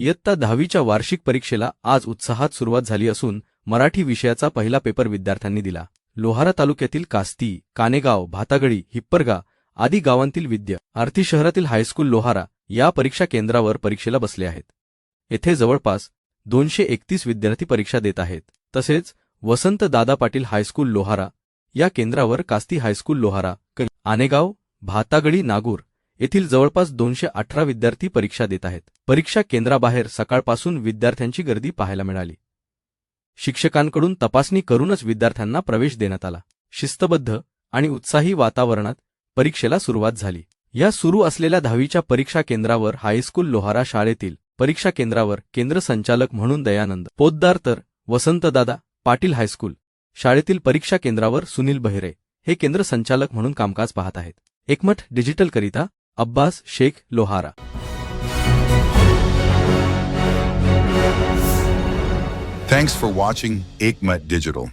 इयत्ता दहावीच्या वार्षिक परीक्षेला आज उत्साहात सुरुवात झाली असून मराठी विषयाचा पहिला पेपर विद्यार्थ्यांनी दिला. लोहारा तालुक्यातील कास्ती कानेगाव भातागळी हिप्परगा आदी गावांतील विद्य आर्थी शहरातील हायस्कूल लोहारा या परीक्षा केंद्रावर परीक्षेला बसले आहेत. येथे जवळपास दोनशे एकतीस विद्यार्थी परीक्षा देत आहेत. तसेच वसंत दादा पाटील हायस्कूल लोहारा या केंद्रावर कास्ती हायस्कूल लोहारा आनेगाव भातागळी नागूर येथील जवळपास दोनशे अठरा विद्यार्थी परीक्षा देत आहेत. परीक्षा केंद्राबाहेर सकाळपासून विद्यार्थ्यांची गर्दी पाहायला मिळाली. शिक्षकांकडून तपासणी करूनच विद्यार्थ्यांना प्रवेश देण्यात आला. शिस्तबद्ध आणि उत्साही वातावरणात परीक्षेला सुरुवात झाली. या सुरू असलेल्या दहावीच्या परीक्षा केंद्रावर हायस्कूल लोहारा शाळेतील परीक्षा केंद्रावर केंद्र संचालक म्हणून दयानंद पोद्दार तर वसंतदादा पाटील हायस्कूल शाळेतील परीक्षा केंद्रावर सुनील बहिरे हे केंद्र संचालक म्हणून कामकाज पाहत आहेत. एकमठ डिजिटलकरिता Abbas Shaikh Lohara Thanks for watching ICMA Digital.